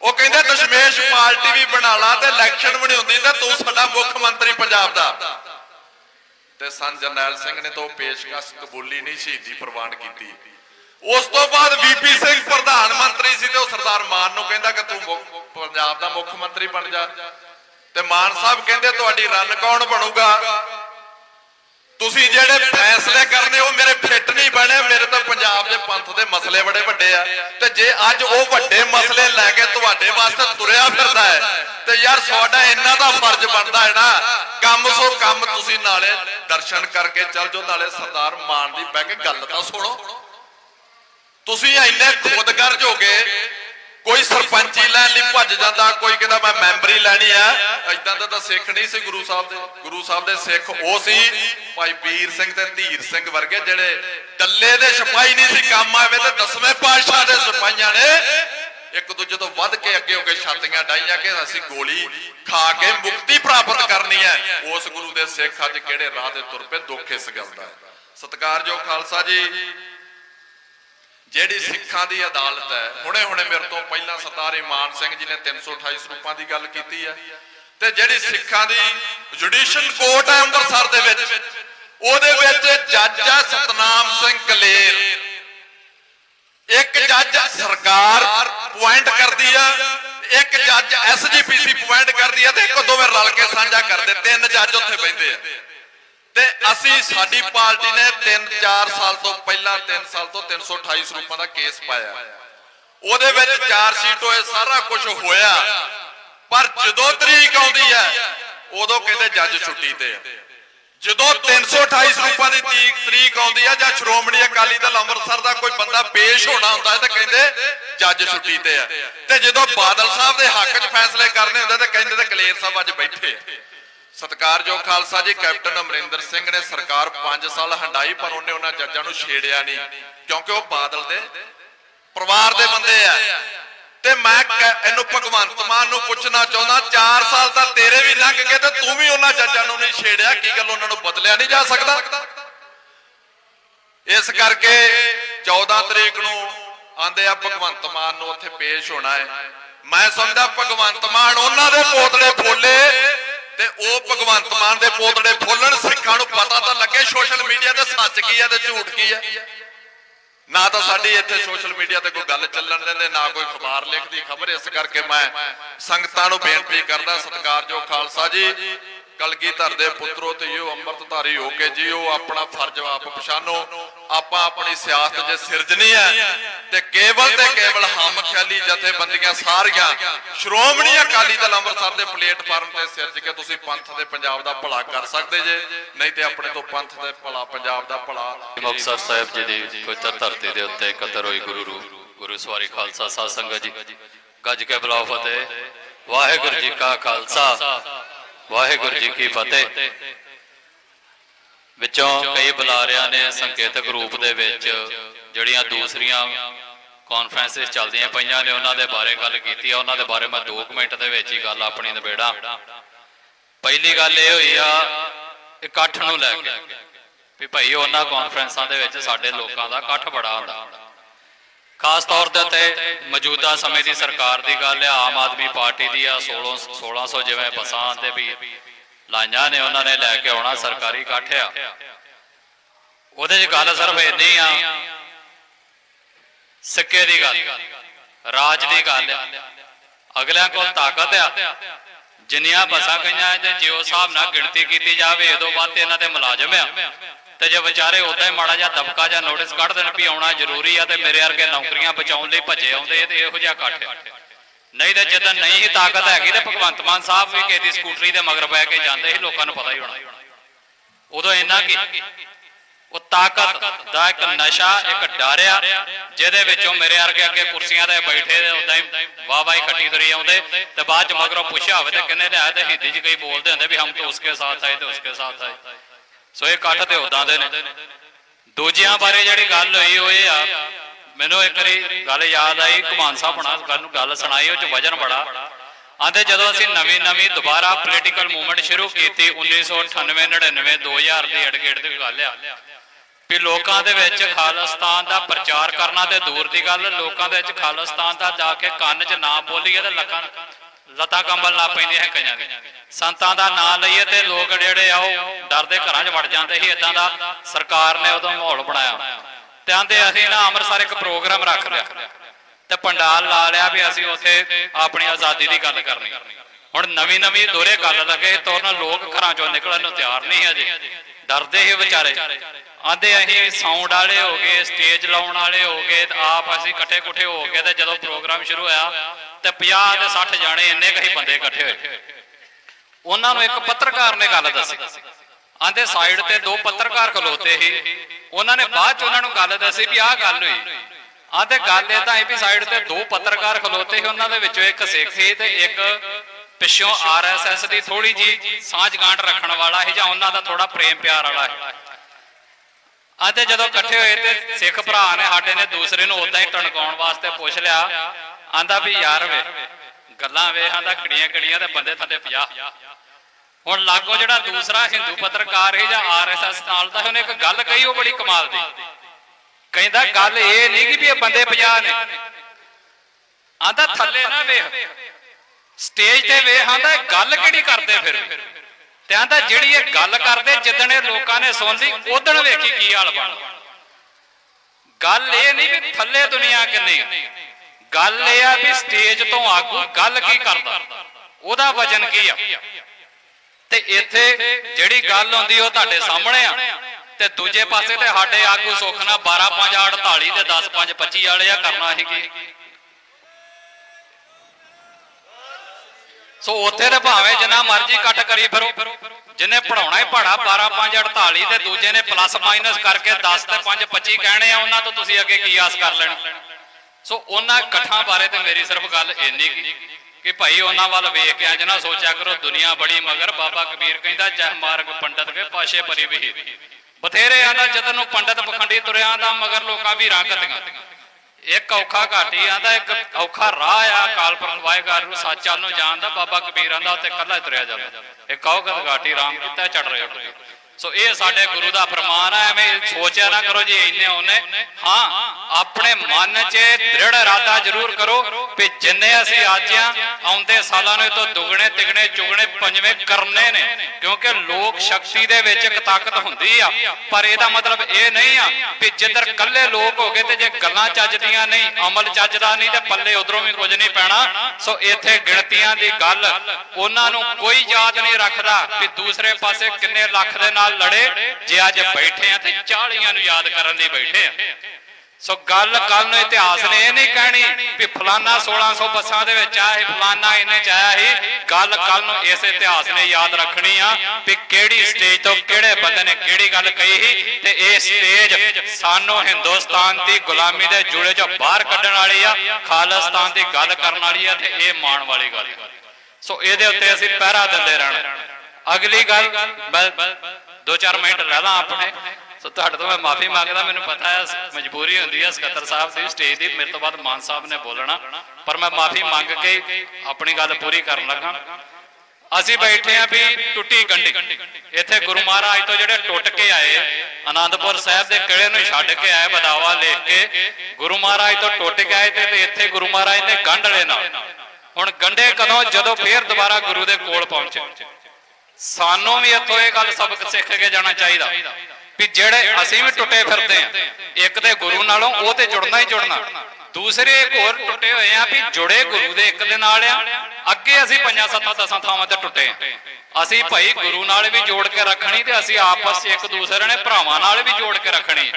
ਉਹ ਕਹਿੰਦੇ, ਦਸ਼ਮੇਸ਼ ਪਾਰਟੀ ਵੀ ਬਣਾ ਲਾ ਤੇ ਇਲੈਕਸ਼ਨ ਵੀ ਤੇ ਤੂੰ ਸਾਡਾ ਮੁੱਖ ਮੰਤਰੀ ਪੰਜਾਬ ਦਾ। ਤੇ ਸੰਤ ਜਰਨੈਲ ਸਿੰਘ ਨੇ ਤਾਂ ਪੇਸ਼ਕਸ਼ ਕਬੂਲੀ ਨਹੀਂ ਸ਼ਹੀਦੀ ਪ੍ਰਵਾਨ ਕੀਤੀ। ਉਸ ਤੋਂ ਬਾਅਦ ਵੀਪੀ ਸਿੰਘ ਪ੍ਰਧਾਨ ਮੰਤਰੀ ਸੀ ਤੇ ਉਹ ਸਰਦਾਰ ਮਾਨ ਨੂੰ ਕਹਿੰਦਾ ਕਿ ਤੂੰ ਪੰਜਾਬ ਦਾ ਮੁੱਖ ਮੰਤਰੀ ਬਣ ਜਾ। ਤੇ ਮਾਨ ਸਾਹਿਬ ਕਹਿੰਦੇ, ਤੁਹਾਡੀ ਰਨ ਕੌਣ ਬਣੂਗਾ? ਤੁਸੀਂ ਜਿਹੜੇ ਫੈਸਲੇ ਕਰਨੇ ਉਹ ਮੇਰੇ ਫਿੱਟ ਨਹੀਂ ਬਣੇ, ਮੇਰੇ ਤਾਂ ਪੰਜਾਬ ਦੇ ਪੰਥ ਦੇ ਮਸਲੇ ਬੜੇ ਵੱਡੇ ਆ। ਤੇ ਜੇ ਅੱਜ ਉਹ ਵੱਡੇ ਮਸਲੇ ਲੈ ਕੇ ਤੁਹਾਡੇ ਵਾਸਤੇ ਤੁਰਿਆ ਫਿਰਦਾ ਹੈ, ਤੇ ਯਾਰ ਤੁਹਾਡਾ ਇੰਨਾ ਦਾ ਫਰਜ਼ ਬਣਦਾ ਹੈ ਨਾ, ਕੰਮ ਸੋ ਕੰਮ ਤੁਸੀਂ ਨਾਲੇ ਦਰਸ਼ਨ ਕਰਕੇ ਚੱਲ ਜਾਓ, ਨਾਲੇ ਸਰਦਾਰ ਮਾਨ ਦੀ ਬਹਿ ਕੇ ਗੱਲ ਤਾਂ ਸੁਣੋ। ਤੁਸੀਂ ਇੰਨੇ ਖੁਦਗਰਜ ਹੋ ਗਏ ਕੋਈ ਸਰਪੰਚੀ ਲੈਣ ਲਈ ਭੱਜ ਜਾਂਦਾ, ਕੋਈ ਕਹਿੰਦਾ ਮੈਂ ਮੈਂਬਰੀ ਲੈਣੀ ਆ। ਇਦਾਂ ਦਾ ਤਾਂ ਸਿੱਖ ਨਹੀਂ ਸੀ ਗੁਰੂ ਸਾਹਿਬ ਦੇ। ਗੁਰੂ ਸਾਹਿਬ ਦੇ ਸਿੱਖ ਉਹ ਸੀ ਭਾਈ ਵੀਰ ਸਿੰਘ ਤੇ ਧੀਰ ਸਿੰਘ ਵਰਗੇ ਜਿਹੜੇ ਟੱਲੇ ਦੇ ਸਿਪਾਹੀ ਨਹੀਂ ਸੀ, ਕੰਮ ਆਵੇ ਤੇ ਦਸਵੇਂ ਪਾਤਸ਼ਾਹ ਦੇ ਸਿਪਾਹੀਆਂ ਨੇ। ਇੱਕ ਦੂਜੇ ਤੋਂ ਵੱਧ ਕੇ ਅੱਗੇ ਹੋ ਕੇ ਛਾਤੀਆਂ ਡਾਈਆਂ ਕਿ ਅਸੀਂ ਗੋਲੀ ਖਾ ਕੇ ਮੁਕਤੀ ਪ੍ਰਾਪਤ ਕਰਨੀ ਹੈ। ਉਸ ਗੁਰੂ ਦੇ ਸਿੱਖ ਅੱਜ ਕਿਹੜੇ ਰਾਹ ਤੇ ਤੁਰ ਪਏ, ਦੁੱਖ ਇਸ ਗੱਲ ਦਾ। ਹੈ। ਸਤਿਕਾਰਯੋਗ ਖਾਲਸਾ ਜੀ ਜਿਹੜੀ ਸਿੱਖਾਂ ਦੀ ਅਦਾਲਤ ਹੈ ਹੁਣੇ ਹੁਣੇ ਮੇਰੇ ਤੋਂ ਪਹਿਲਾਂ ਸਰਦਾਰ ਇਮਾਨ ਸਿੰਘ ਜੀ ਨੇ 328 ਸਰੂਪਾਂ ਦੀ ਗੱਲ ਕੀਤੀ ਹੈ ਤੇ ਜਿਹੜੀ ਸਿੱਖਾਂ ਦੀ ਜੁਡੀਸ਼ੀਅਲ ਕੋਰਟ ਹੈ ਅੰਮ੍ਰਿਤਸਰ ਦੇ ਵਿੱਚ, ਉਹਦੇ ਵਿੱਚ ਜੱਜ ਹੈ ਸਤਨਾਮ ਸਿੰਘ ਕਲੇਰ। ਇੱਕ ਜੱਜ ਸਰਕਾਰ ਪੁਆਇੰਟ ਕਰਦੀ ਆ, ਇੱਕ ਜੱਜ ਐਸਜੀਪੀਸੀ ਪੁਆਇੰਟ ਕਰਦੀ ਆ ਤੇ ਇੱਕ ਦੋਵੇਂ ਰਲ ਕੇ ਸਾਂਝਾ ਕਰਦੇ, ਤਿੰਨ ਜੱਜ ਉੱਥੇ ਬੈਠੇ ਆ। ਤੇ ਅਸੀਂ ਸਾਡੀ ਪਾਰਟੀ ਨੇ 3-4 ਸਾਲ ਤੋਂ ਪਹਿਲਾਂ 3 ਸਾਲ ਤੋਂ 328 ਸਰੂਪਾਂ ਦਾ ਕੇਸ ਪਾਇਆ। ਉਹਦੇ ਵਿੱਚ ਚਾਰ ਸ਼ੀਟ ਹੋਏ, ਸਾਰਾ ਕੁਝ ਹੋਇਆ। ਪਰ ਜਦੋਂ ਤਰੀਕ ਆਉਂਦੀ ਹੈ, ਉਦੋਂ ਕਹਿੰਦੇ ਜੱਜ ਛੁੱਟੀ ਤੇ ਆ। ਜਦੋਂ 328 ਸਰੂਪਾਂ ਦੀ ਤਰੀਕ ਆਉਂਦੀ ਹੈ ਜਾਂ ਸ਼੍ਰੋਮਣੀ ਅਕਾਲੀ ਦਲ ਅੰਮ੍ਰਿਤਸਰ ਦਾ ਕੋਈ ਬੰਦਾ ਪੇਸ਼ ਹੋਣਾ ਹੁੰਦਾ ਹੈ ਤਾਂ ਕਹਿੰਦੇ ਜੱਜ ਛੁੱਟੀ ਤੇ ਆ। ਤੇ ਜਦੋਂ ਬਾਦਲ ਸਾਹਿਬ ਦੇ ਹੱਕ 'ਚ ਫੈਸਲੇ ਕਰਨੇ ਹੁੰਦੇ ਤਾਂ ਕਹਿੰਦੇ ਤੇ ਕਲੇਰ ਸਾਹਿਬ ਅੱਜ ਬੈਠੇ ਆ। ਸਤਿਕਾਰਯੋਗ ਖਾਲਸਾ ਜੀ, ਕੈਪਟਨ ਅਮਰਿੰਦਰ ਸਿੰਘ ਨੇ ਸਰਕਾਰ 5 ਸਾਲ ਹੰਡਾਈ, ਪਰ ਉਹਨੇ ਉਹਨਾਂ ਜੱਜਾਂ ਨੂੰ ਛੇੜਿਆ ਨਹੀਂ। ਕਿਉਂਕਿ ਉਹ ਬਾਦਲ ਦੇ ਪਰਿਵਾਰ ਦੇ ਬੰਦੇ ਆ। ਤੇ ਮੈਂ ਇਹਨੂੰ ਭਗਵੰਤ ਮਾਨ ਨੂੰ ਪੁੱਛਣਾ ਚਾਹੁੰਦਾ 4 ਸਾਲ ਤਾਂ ਤੇਰੇ ਵੀ ਲੰਘ ਗਏ ਤੇ ਤੂੰ ਵੀ ਉਹਨਾਂ ਜੱਜਾਂ ਨੂੰ ਨਹੀਂ ਛੇੜਿਆ। ਕੀ ਗੱਲ ਉਹਨਾਂ ਨੂੰ ਬਦਲਿਆ ਨਹੀਂ ਜਾ ਸਕਦਾ? ਇਸ ਕਰਕੇ 14 ਤਰੀਕ ਨੂੰ ਆਂਦੇ ਆ ਭਗਵੰਤ ਮਾਨ ਨੂੰ ਉੱਥੇ ਪੇਸ਼ ਹੋਣਾ ਹੈ। ਮੈਂ ਸਮਝਦਾ ਭਗਵੰਤ ਮਾਨ ਉਹਨਾਂ ਦੇ ਪੋਤਲੇ ਫੋਲੇ ਤੇ ਉਹ ਭਗਵੰਤ ਮਾਨ ਦੇ ਪੋਤੜੇ ਫੋਲਣ ਸਿੱਖਾਂ ਨੂੰ ਪਤਾ ਤਾਂ ਲੱਗੇ ਸੋਸ਼ਲ ਮੀਡੀਆ ਤੇ ਸੱਚ ਕੀ ਹੈ ਤੇ ਝੂਠ ਕੀ ਹੈ। ਨਾ ਤਾਂ ਸਾਡੀ ਇੱਥੇ ਸੋਸ਼ਲ ਮੀਡੀਆ ਤੇ ਕੋਈ ਗੱਲ ਚੱਲਣ ਦਿੰਦੇ, ਨਾ ਕੋਈ ਅਖਬਾਰ ਲਿਖਦੀ ਖਬਰ। ਇਸ ਕਰਕੇ ਮੈਂ ਸੰਗਤਾਂ ਨੂੰ ਬੇਨਤੀ ਕਰਦਾ ਸਤਿਕਾਰਯੋਗ ਖਾਲਸਾ ਜੀ, ਕਲਗੀਧਰ ਦੇ ਪੁੱਤਰੋ ਤੇ ਯੋ ਅੰਮ੍ਰਿਤਧਾਰੀ ਹੋ ਕੇ ਜੀਓ, ਆਪਣਾ ਫਰਜ਼ ਆਪ ਪਛਾਨੋ। ਆਪਾਂ ਆਪਣੀ ਸਿਆਸਤ ਜੇ ਸਿਰਜਣੀ ਹੈ ਤੇ ਕੇਵਲ ਤੇ ਕੇਵਲ ਹਮ ਖਿਆਲੀ ਜਥੇਬੰਦੀਆਂ ਸਾਰੀਆਂ ਸ਼੍ਰੋਮਣੀ ਅਕਾਲੀ ਦਲ ਅੰਮ੍ਰਿਤਸਰ ਦੇ ਪਲੇਟਫਾਰਮ ਤੇ ਸਿਰਜ ਕੇ ਤੁਸੀਂ ਪੰਥ ਦੇ ਪੰਜਾਬ ਦਾ ਭਲਾ ਕਰ ਸਕਦੇ ਜੇ, ਨਹੀਂ ਤੇ ਆਪਣੇ ਤੋਂ ਪੰਥ ਦੇ ਭਲਾ, ਪੰਜਾਬ ਦਾ ਭਲਾ। ਮੁਕਤਸਰ ਸਾਹਿਬ ਜੀ ਦੀ ਪਵਿੱਤਰ ਧਰਤੀ ਦੇ ਉੱਤੇ ਕਦਰ ਹੋਈ ਗੁਰੂ ਰੂ ਗੁਰੂ ਸਵਾਰੀ ਖਾਲਸਾ ਸਾਧ ਸੰਗਤ ਜੀ। ਗੱਜ ਕੇ ਬੁਲਾਓ ਫਤਿਹ। ਵਾਹਿਗੁਰੂ ਜੀ ਕਾ ਖਾਲਸਾ, ਵਾਹਿਗੁਰੂ ਜੀ ਕੀ ਫਤਿਹ। ਵਿੱਚੋਂ ਕਈ ਬੁਲਾਰਿਆਂ ਨੇ ਸੰਕੇਤਕ ਰੂਪ ਦੇ ਵਿੱਚ ਜਿਹੜੀਆਂ ਦੂਸਰੀਆਂ ਕਾਨਫਰੰਸਿਸ ਚੱਲਦੀਆਂ ਪਈਆਂ ਨੇ, ਉਹਨਾਂ ਦੇ ਬਾਰੇ ਗੱਲ ਕੀਤੀ ਆ। ਉਹਨਾਂ ਦੇ ਬਾਰੇ ਮੈਂ 2 ਮਿੰਟ ਦੇ ਵਿੱਚ ਹੀ ਗੱਲ ਆਪਣੀ ਨਿਬੇੜਾਂ। ਪਹਿਲੀ ਗੱਲ ਇਹ ਹੋਈ ਆ, ਇਕੱਠ ਨੂੰ ਲੈ ਕੇ ਵੀ ਭਾਈ ਉਹਨਾਂ ਕਾਨਫਰੰਸਾਂ ਦੇ ਵਿੱਚ ਸਾਡੇ ਲੋਕਾਂ ਦਾ ਇਕੱਠ ਬੜਾ ਹੁੰਦਾ। ਖਾਸ ਤੌਰ ਦੇ ਉੱਤੇ ਮੌਜੂਦਾ ਸਮੇਂ ਦੀ ਸਰਕਾਰ ਦੀ ਗੱਲ ਆ, ਆਮ ਆਦਮੀ ਪਾਰਟੀ ਦੀ ਆ 16 1600 ਜਿਵੇਂ ਬੱਸਾਂ ਤੇ ਵੀ ਲਾਈਆਂ ਨੇ, ਉਹਨਾਂ ਨੇ ਲੈ ਕੇ ਆਉਣਾ, ਸਰਕਾਰੀ ਇਕੱਠ ਆ ਉਹਦੇ 'ਚ ਗੱਲ ਸਿਰਫ ਇੰਨੀ ਆ, ਸਿੱਕੇ ਦੀ ਗੱਲ, ਰਾਜ ਦੀ ਗੱਲ ਅਗਲਿਆਂ ਕੋਲ ਤਾਕਤ ਆ। ਜਿੰਨੀਆਂ ਬੱਸਾਂ ਗਈਆਂ ਤੇ ਜੇ ਉਸ ਹਿਸਾਬ ਨਾਲ ਗਿਣਤੀ ਕੀਤੀ ਜਾਵੇ, ਉਦੋਂ ਬਾਅਦ ਤੇ ਇਹਨਾਂ ਦੇ ਮੁਲਾਜ਼ਮ ਆ। ਤੇ ਜੇ ਵਿਚਾਰੇ ਉਦਾਂ ਹੀ ਮਾੜਾ ਜਿਹਾ ਦਬਕਾ ਜਾਂ ਨੋਟਿਸ ਕੱਢ ਦੇਣ ਵੀ ਆਉਣਾ ਜ਼ਰੂਰੀ ਆ ਤੇ ਮੇਰੇ ਵਰਗੇ ਨੌਕਰੀਆਂ ਬਚਾਉਣ ਲਈ ਭੱਜੇ ਆਉਂਦੇ ਤੇ ਇਹੋ ਜਿਹਾ ਇਕੱਠ ਆ। ਨਹੀਂ ਤੇ ਜਦੋਂ ਨਹੀਂ ਹੀ ਤਾਕਤ ਹੈਗੀ ਤੇ ਭਗਵੰਤ ਮਾਨ ਸਾਹਿਬ ਵੀ ਕਿਸੇ ਦੀ ਸਕੂਟਰੀ ਦੇ ਮਗਰ ਬੈ ਕੇ ਜਾਂਦੇ ਸੀ ਲੋਕਾਂ ਨੂੰ ਪਤਾ ਹੀ ਹੋਣਾ। ਉਦੋਂ ਇੰਨਾ ਕੀ ਉਹ ਤਾਕਤ ਦਾ ਇੱਕ ਨਸ਼ਾ ਇੱਕ ਡਰ ਆ ਜਿਹਦੇ ਵਿੱਚੋਂ ਮੇਰੇ ਵਰਗੇ ਅੱਗੇ ਕੁਰਸੀਆਂ ਤੇ ਬੈਠੇ ਤੇ ਉਦਾਂ ਹੀ ਵਾਹ ਵਾਹ ਇਕੱਠੀ ਤੁਰੀ ਆਉਂਦੇ ਤੇ ਬਾਅਦ ਚ ਮਗਰੋਂ ਪੁੱਛਿਆ ਹੋਵੇ ਤੇ ਕਿੰਨੇ ਲਿਆਏ ਤੇ ਹਿੰਦੀ ਚ ਕਈ ਬੋਲਦੇ ਹੁੰਦੇ ਵੀ ਹਮ ਤਾਂ ਉਸਕੇ ਸਾਥ ਆਏ ਤੇ ਉਸਕੇ ਸਾਥ ਆਏ ਸੋ ਇਹ ਇਕੱਠ ਤੇ ਉਦਾਂ ਦੇ ਨੇ। ਦੂਜਿਆਂ ਬਾਰੇ ਜਿਹੜੀ ਗੱਲ ਹੋਈ ਉਹ ਇਹ ਆ ਮੈਨੂੰ ਇੱਕ ਵਾਰੀ ਗੱਲ ਯਾਦ ਆਈ ਕੁਮਾਨ ਸਾਹਿਬ ਬਣਾ ਗੱਲ ਨੂੰ ਗੱਲ ਸੁਣਾਈ, ਉਹ ਚ ਵਜਨ ਬੜਾ। ਆਂਦੇ ਜਦੋਂ ਅਸੀਂ ਨਵੀਂ ਨਵੀਂ ਦੁਬਾਰਾ ਪੋਲੀਟੀਕਲ ਮੂਵਮੈਂਟ ਸ਼ੁਰੂ ਕੀਤੀ 1998 99 2000 ਦੇ ਅੜਗੇੜ ਦੀ ਗੱਲ ਆ। ਵੀ ਲੋਕਾਂ ਦੇ ਵਿੱਚ ਖਾਲਿਸਤਾਨ ਦਾ ਪ੍ਰਚਾਰ ਕਰਨਾ ਤੇ ਦੂਰ ਦੀ ਗੱਲ, ਲੋਕਾਂ ਦੇ ਵਿੱਚ ਖਾਲਿਸਤਾਨ ਦਾ ਜਾ ਕੇ ਕੰਨ 'ਚ ਨਾ ਬੋਲੀਏ ਤੇ ਲੱਕਾਂ ਲਤਾ ਕੰਬਲ ਨਾ ਪੈਂਦੀਆਂ ਹੈ ਕਈਆਂ ਦੇ ਸੰਤਾਂ ਦਾ ਨਾਂ ਲਈਏ ਤੇ ਲੋਕ ਜਿਹੜੇ ਆ ਉਹ ਡਰਦੇ ਘਰਾਂ 'ਚ ਵੜ ਜਾਂਦੇ ਸੀ ਇਦਾਂ ਦਾ ਸਰਕਾਰ ਨੇ ਉਦੋਂ ਮਾਹੌਲ ਬਣਾਇਆ। ਤੇ ਆਂਦੇ ਅਸੀਂ ਨਾ ਅੰਮ੍ਰਿਤਸਰ ਇੱਕ ਪ੍ਰੋਗਰਾਮ ਰੱਖ ਲਿਆ ਤੇ ਪੰਡਾਲ ਲਾ ਲਿਆ ਵੀ ਅਸੀਂ ਉੱਥੇ ਆਪਣੀ ਆਜ਼ਾਦੀ ਦੀ ਗੱਲ ਕਰਨੀ। ਹੁਣ ਨਵੀਂ ਨਵੀਂ ਦੋਰੇ ਗੱਲ ਲੱਗੇ ਤੋਰਨ ਲੋਕ ਘਰਾਂ ਚੋਂ ਨਿਕਲਣ ਨੂੰ ਤਿਆਰ ਨਹੀਂ ਹਜੇ। ਡਰਦੇ ਹੀ ਵਿਚਾਰੇ। ਆਂਦੇ ਅਸੀਂ ਸਾਊਂਡ ਵਾਲੇ ਹੋ ਗਏ ਸਟੇਜ ਲਾਉਣ ਵਾਲੇ ਹੋ ਗਏ ਆਪ ਅਸੀਂ ਇਕੱਠੇ ਕੁੱਠੇ ਹੋ ਗਏ ਤੇ ਜਦੋਂ ਪ੍ਰੋਗਰਾਮ ਸ਼ੁਰੂ ਹੋਇਆ ਤੇ 50 ਤੇ 60 ਜਾਣੇ ਇੰਨੇ ਕਹੀ ਬੰਦੇ ਇਕੱਠੇ ਹੋਏ। ਉਹਨਾਂ ਨੂੰ ਇੱਕ ਪੱਤਰਕਾਰ ਨੇ ਗੱਲ ਦੱਸੀ। ਆਂਦੇ ਸਾਈਡ ਤੇ ਦੋ ਪੱਤਰਕਾਰ ਖਲੋਤੇ ਸੀ। ਉਹਨਾਂ ਨੇ ਬਾਅਦ ਚ ਉਹਨਾਂ ਨੂੰ ਗੱਲ ਦੱਸੀ ਵੀ ਆਹ ਗੱਲ ਹੋਈ। ਆ ਤੇ ਗੱਲ ਇਹ ਤਾਂ ਇਹ ਵੀ ਸਾਈਡ ਤੇ ਦੋ ਪੱਤਰਕਾਰ ਖਲੋਤੇ ਸੀ ਉਹਨਾਂ ਦੇ ਵਿੱਚੋਂ, ਇੱਕ ਸਿੱਖ ਸੀ ਤੇ ਇੱਕ ਪਿੱਛੋਂ ਆਰਐਸਐਸ ਦੀ ਥੋੜੀ ਜੀ ਸਾਂਝ ਗਾਂਠ ਰੱਖਣ ਵਾਲਾ ਸੀ ਜਾਂ ਉਹਨਾਂ ਦਾ ਥੋੜਾ ਪ੍ਰੇਮ ਪਿਆਰ ਵਾਲਾ ਸੀ। ਆ ਤੇ ਜਦੋਂ ਇਕੱਠੇ ਹੋਏ ਤੇ ਸਿੱਖ ਭਰਾ ਨੇ ਸਾਡੇ ਨੇ ਦੂਸਰੇ ਨੂੰ ਉਦਾਂ ਹੀ ਟਣਕਾਉਣ ਵਾਸਤੇ ਪੁੱਛ ਲਿਆ, ਆਂਦਾ ਵੀ ਯਾਰ ਵੇ, ਗੱਲਾਂ ਵੇ ਆਂਦਾ ਕੜੀਆਂ ਕੜੀਆਂ ਤੇ ਬੰਦੇ ਥੱਲੇ 50 ਹੁਣ ਲਾਗੋ ਜਿਹੜਾ ਦੂਸਰਾ ਹਿੰਦੂ ਪੱਤਰਕਾਰ ਹੈ ਜਾਂ ਆਰਐਸਐਸ ਨਾਲ ਦਾ ਉਹਨੇ ਇੱਕ ਗੱਲ ਕਹੀ ਉਹ ਬੜੀ ਕਮਾਲ ਦੀ। ਕਹਿੰਦਾ ਗੱਲ ਇਹ ਨਹੀਂ ਕਿ ਵੀ ਇਹ ਬੰਦੇ 50 ਨੇ। ਆਂਦਾ ਥੱਲੇ ਨਾ ਵੇਖ। ਸਟੇਜ ਤੇ ਵੇਖ ਆਂਦਾ ਗੱਲ ਕਿਹੜੀ ਕਰਦੇ ਫਿਰ ਤੇ ਆਂਦਾ ਜਿਹੜੀ ਇਹ ਗੱਲ ਕਰਦੇ ਜਿੱਦਣ ਇਹ ਲੋਕਾਂ ਨੇ ਸੁਣ ਲਈ ਉਦਣ ਵੇਖੀ ਕੀ ਹਾਲ ਬਣ। ਗੱਲ ਇਹ ਨਹੀਂ ਵੀ ਥੱਲੇ ਦੁਨੀਆ ਕਿੰਨੀ। ਗੱਲ ਇਹ ਆ ਵੀ ਸਟੇਜ ਤੋਂ ਆਗੂ ਗੱਲ ਕੀ ਕਰਦਾ। ਉਹਦਾ ਵਜਨ ਕੀ ਆ? ਤੇ ਇੱਥੇ ਜਿਹੜੀ ਗੱਲ ਹੁੰਦੀ ਉਹ ਤੁਹਾਡੇ ਸਾਹਮਣੇ ਆ। ਤੇ ਦੂਜੇ ਪਾਸੇ ਤੇ ਸਾਡੇ ਆਗੂ ਸੁੱਖ ਨਾਲ 12 5 48 ਤੇ 10 5 25 ਵਾਲੇ ਆ, ਕਰਨਾ ਹੀ ਕੀ? ਸੋ ਉੱਥੇ ਤੇ ਭਾਵੇਂ ਜਿੰਨਾ ਮਰਜ਼ੀ ਕੱਟ ਕਰੀ ਫਿਰੋ। ਜਿਹਨੇ ਪੜਾਉਣਾ ਹੀ ਪੜਾ 12 5 48 ਤੇ ਦੂਜੇ ਨੇ ਪਲੱਸ ਮਾਈਨਸ ਕਰਕੇ 10 ਤੇ 5 25 ਕਹਿਣੇ ਆ, ਉਹਨਾਂ ਤੋਂ ਤੁਸੀਂ ਅੱਗੇ ਕੀ ਆਸ ਕਰ ਲੈਣੀ? ਸੋ ਉਹਨਾਂ ਇਕੱਠਾਂ ਬਾਰੇ ਤੇ ਮੇਰੀ ਸਿਰਫ ਗੱਲ ਇੰਨੀ ਕੀ। ਕਿ ਭਾਈ ਉਹਨਾਂ ਵੱਲ ਵੇਖ ਕੇ ਇੰਜ ਨਾ ਸੋਚਿਆ ਕਰੋ, ਦੁਨੀਆ ਬੜੀ ਮਗਰ ਬਾਬਾ ਕਬੀਰ ਕਹਿੰਦਾ, ਜਹ ਮਾਰਗ ਪੰਡਤ ਕੇ ਪਾਸ਼ੇ ਪਰੀ ਵੀ ਬਥੇਰੇ ਆਂਦਾ ਜਦੋਂ ਨੂੰ ਪੰਡਤ ਪਖੰਡੀ ਤੁਰਿਆ ਦਾ, ਮਗਰ ਲੋਕਾਂ ਵੀ ਰਾਗਤੀਆਂ ਇੱਕ ਔਖਾ ਘਾਟੀ ਆਂਦਾ, ਇੱਕ ਔਖਾ ਰਾਹ ਆ ਕਾਲ ਪੁਰਖ ਨੂੰ ਸੱਚ ਵੱਲ ਨੂੰ ਜਾਣ ਦਾ ਬਾਬਾ ਕਬੀਰ ਆਂਦਾ ਉੱਤੇ ਕੱਲਾ ਤੁਰਿਆ ਜਾਂਦਾ। ਇੱਕ ਔਖਤ ਘਾਟੀ ਰਾਮ ਕੀਤਾ ਚੜ ਰਹੇ ਉੱਠਦੇ। ਸੋ ਇਹ ਸਾਡੇ ਗੁਰੂ ਦਾ ਫਰਮਾਨ ਹੈ ਐਵੇਂ ਸੋਚਿਆ ਨਾ ਕਰੋ ਜੀ, ਇੰਨੇ ਉਹਨੇ ਹਾਂ, ਆਪਣੇ ਮਨ 'ਚ ਦ੍ਰਿੜ ਇਰਾਦਾ ਜ਼ਰੂਰ ਕਰੋ ਕਿ ਜਿੰਨੇ ਅਸੀਂ ਅੱਜ ਆ, ਆਉਂਦੇ ਸਾਲਾਂ ਨੂੰ ਤੋਂ ਦੁੱਗਣੇ, ਤਿਗਣੇ, ਚੁਗਣੇ, ਪੰਜਵੇਂ ਕਰਨੇ ਨੇ। ਕਿਉਂਕਿ ਲੋਕ ਸ਼ਕਤੀ ਦੇ ਵਿੱਚ ਇੱਕ ਤਾਕਤ ਹੁੰਦੀ ਆ। ਪਰ ਇਹਦਾ ਮਤਲਬ ਇਹ ਨਹੀਂ ਆ ਕਿ ਜਿੱਧਰ ਕੱਲੇ ਲੋਕ ਹੋ ਗਏ ਤੇ ਜੇ ਗੱਲਾਂ ਚੱਜਦੀਆਂ ਨਹੀਂ, ਅਮਲ ਚੱਜਦਾ ਨਹੀਂ ਤੇ ਪੱਲੇ ਉਧਰੋਂ ਵੀ ਕੁਝ ਨਹੀਂ ਪੈਣਾ। ਸੋ ਇੱਥੇ ਗਿਣਤੀਆਂ ਦੀ ਗੱਲ, ਉਹਨਾਂ ਨੂੰ ਕੋਈ ਯਾਦ ਨਹੀਂ ਰੱਖਦਾ ਕਿ ਦੂਸਰੇ ਪਾਸੇ ਕਿੰਨੇ ਲੱਖ ਦੇ ਨਾਲ ਲੜੇ, ਜੇ ਅੱਜ ਬੈਠੇ ਆ ਤੇ 40 ਨੂੰ ਯਾਦ ਕਰਨ ਲਈ ਬੈਠੇ ਆ। ਸੋ ਗੱਲ ਕੱਲ ਨੂੰ ਇਤਿਹਾਸ ਨੇ ਇਹ ਨਹੀਂ ਕਹਿਣੀ ਵੀ ਫਲਾਨਾ 1600 ਬੱਸਾਂ ਦੇ ਵਿੱਚ ਆਇਆ ਸੀ ਫਲਾਨਾ ਇਹਨੇ ਚ ਆਇਆ ਸੀ। ਗੱਲ ਕੱਲ ਨੂੰ ਇਸ ਇਤਿਹਾਸ ਨੇ ਯਾਦ ਰੱਖਣੀ ਆ ਵੀ ਕਿਹੜੀ ਸਟੇਜ ਤੋਂ ਕਿਹੜੇ ਬੰਦੇ ਨੇ ਕਿਹੜੀ ਗੱਲ ਕਹੀ ਸੀ ਤੇ ਇਹ ਸਟੇਜ ਸਾਨੂੰ ਹਿੰਦੁਸਤਾਨ ਦੀ ਗੁਲਾਮੀ ਦੇ ਜੁੜੇ ਚੋਂ ਬਾਹਰ ਕੱਢਣ ਵਾਲੀ ਆ, ਖਾਲਿਸਤਾਨ ਦੀ ਗੱਲ ਕਰਨ ਵਾਲੀ ਆ ਤੇ ਇਹ ਮਾਣ ਵਾਲੀ ਗੱਲ ਸੋ ਇਹਦੇ ਉੱਤੇ ਅਸੀਂ ਪਹਿਰਾ ਦਿੰਦੇ ਰਹਿਣਾ। ਅਗਲੀ ਗੱਲ ਮੈਂ ਦੋ ਚਾਰ ਮਿੰਟ ਲੈ ਲਾਂ ਆਪਣੇ। ਸੋ ਤੁਹਾਡੇ ਤੋਂ ਮੈਂ ਮਾਫੀ ਮੰਗਦਾ, ਮੈਨੂੰ ਪਤਾ ਹੈ, ਮਜਬੂਰੀ ਹੁੰਦੀ ਹੈ ਸਕੱਤਰ ਸਾਹਿਬ ਦੀ, ਸਟੇਜ ਦੀ, ਮੇਰੇ ਤੋਂ ਬਾਅਦ ਮਾਨ ਸਾਹਿਬ ਨੇ ਬੋਲਣਾ। ਪਰ ਮੈਂ ਮਾਫੀ ਮੰਗ ਕੇ ਆਪਣੀ ਗੱਲ ਪੂਰੀ ਕਰਨ ਲੱਗਾ। ਅਸੀਂ ਬੈਠੇ ਆਂ ਵੀ ਟੁੱਟੀ ਗੰਢੀ ਇੱਥੇ ਗੁਰੂ ਮਹਾਰਾਜ ਤੋਂ ਜਿਹੜੇ ਟੁੱਟ ਕੇ ਆਏ, ਆਨੰਦਪੁਰ ਸਾਹਿਬ ਦੇ ਕਿਲੇ ਨੂੰ ਛੱਡ ਕੇ ਆਏ, ਬਦਾਵਾ ਲੈ ਕੇ ਗੁਰੂ ਮਹਾਰਾਜ ਤੋਂ ਟੁੱਟ ਕੇ ਆਏ ਤੇ ਇੱਥੇ ਗੁਰੂ ਮਹਾਰਾਜ ਨੇ ਗੰਢ ਲੈਣਾ ਹੁਣ ਗੰਢੇ ਕਦੋਂ, ਜਦੋਂ ਫੇਰ ਦੁਬਾਰਾ ਗੁਰੂ ਦੇ ਕੋਲ ਪਹੁੰਚੇ। ਸਾਨੂੰ ਵੀ ਇੱਥੋਂ ਇਹ ਗੱਲ ਸਬਕ ਸਿੱਖ ਕੇ ਜਾਣਾ ਚਾਹੀਦਾ ਵੀ ਜਿਹੜੇ ਅਸੀਂ ਵੀ ਟੁੱਟੇ ਫਿਰਦੇ ਆ, ਇੱਕ ਤੇ ਗੁਰੂ ਨਾਲੋਂ ਉਹ ਤੇ ਜੁੜਨਾ ਹੀ ਜੁੜਨਾ। ਦੂਸਰੇ ਇੱਕ ਹੋਰ ਟੁੱਟੇ ਹੋਏ ਆ ਵੀ ਜੁੜੇ ਗੁਰੂ ਦੇ ਇੱਕ ਦੇ ਨਾਲ ਆ, ਅੱਗੇ ਅਸੀਂ ਪੰਜਾਂ ਸੱਤਾਂ ਦਸਾਂ ਥਾਵਾਂ ਤੇ ਟੁੱਟੇ ਆ। ਅਸੀਂ ਭਾਈ ਗੁਰੂ ਨਾਲ ਵੀ ਜੋੜ ਕੇ ਰੱਖਣੀ ਤੇ ਅਸੀਂ ਆਪਸ 'ਚ ਇੱਕ ਦੂਸਰੇ ਨੇ ਭਰਾਵਾਂ ਨਾਲ ਵੀ ਜੋੜ ਕੇ ਰੱਖਣੀ।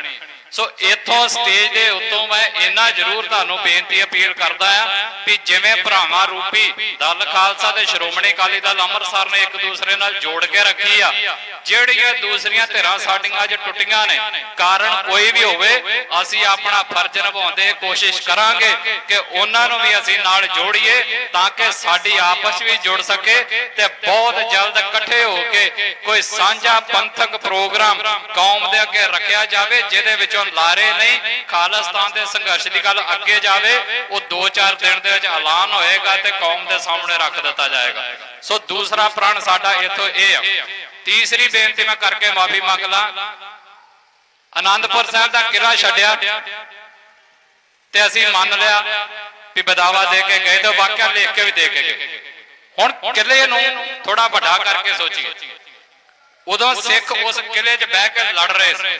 ਸੋ ਇੱਥੋਂ ਸਟੇਜ ਦੇ ਉੱਤੋਂ ਮੈਂ ਇੰਨਾ ਜ਼ਰੂਰ ਤੁਹਾਨੂੰ ਬੇਨਤੀ ਅਪੀਲ ਕਰਦਾ ਆ ਕਿ ਜਿਵੇਂ ਭਰਾਵਾਂ ਰੂਪੀ ਦਲ ਖਾਲਸਾ ਤੇ ਸ਼੍ਰੋਮਣੀ ਅਕਾਲੀ ਦਲ ਅੰਮ੍ਰਿਤਸਰ ਨੇ ਇੱਕ ਦੂਸਰੇ ਨਾਲ ਜੋੜ ਕੇ ਰੱਖੀ ਆ, ਜਿਹੜੀਆਂ ਦੂਸਰੀਆਂ ਧਿਰਾਂ ਸਾਡੀਆਂ ਅੱਜ ਟੁੱਟੀਆਂ ਨੇ, ਕਾਰਨ ਕੋਈ ਵੀ ਹੋਵੇ, ਅਸੀਂ ਆਪਣਾ ਫਰਜ਼ ਨਿਭਾਉਂਦੇ ਕੋਸ਼ਿਸ਼ ਕਰਾਂਗੇ ਕਿ ਉਹਨਾਂ ਨੂੰ ਵੀ ਅਸੀਂ ਨਾਲ ਜੋੜੀਏ ਤਾਂ ਕਿ ਸਾਡੀ ਆਪਸ ਵੀ ਜੁੜ ਸਕੇ ਤੇ ਬਹੁਤ ਜਲਦ ਇਕੱਠੇ ਹੋ ਕੇ ਕੋਈ ਸਾਂਝਾ ਪੰਥਕ ਪ੍ਰੋਗਰਾਮ ਕੌਮ ਦੇ ਅੱਗੇ ਰੱਖਿਆ ਜਾਵੇ, ਜਿਹਦੇ ਵਿੱਚੋਂ ਲਾਰੇ ਨਹੀਂ, ਖਾਲਿਸਤਾਨ ਦੇ ਸੰਘਰਸ਼ ਦੀ ਗੱਲ ਅੱਗੇ ਜਾਵੇ, ਉਹ 2-4 ਦਿਨ ਦੇ ਵਿੱਚ ਐਲਾਨ ਹੋਏਗਾ ਤੇ ਕੌਮ ਦੇ ਸਾਹਮਣੇ ਰੱਖ ਦਿੱਤਾ ਜਾਏਗਾ। ਸੋ ਦੂਸਰਾ ਪ੍ਰਣ ਸਾਡਾ ਇੱਥੋਂ ਇਹ ਆ। ਤੀਸਰੀ ਬੇਨਤੀ ਮੈਂ ਕਰਕੇ ਮਾਫੀ ਮੰਗ ਲਾਂ ਆਨੰਦਪੁਰ ਸਾਹਿਬ ਦਾ ਕਿਲਾ ਛੱਡਿਆ ਤੇ ਅਸੀਂ ਮੰਨ ਲਿਆ ਵੀ ਬਦਾਵਾ ਦੇ ਕੇ ਗਏ ਤੇ ਵਾਕਿਆ ਲਿਖ ਕੇ ਵੀ ਦੇ ਕੇ ਗਏ। ਹੁਣ ਕਿਲੇ ਨੂੰ ਥੋੜਾ ਵੱਡਾ ਕਰਕੇ ਸੋਚੀਏ। ਉਦੋਂ ਸਿੱਖ ਉਸ ਕਿਲੇ 'ਚ ਬਹਿ ਕੇ ਲੜ ਰਹੇ ਸੀ।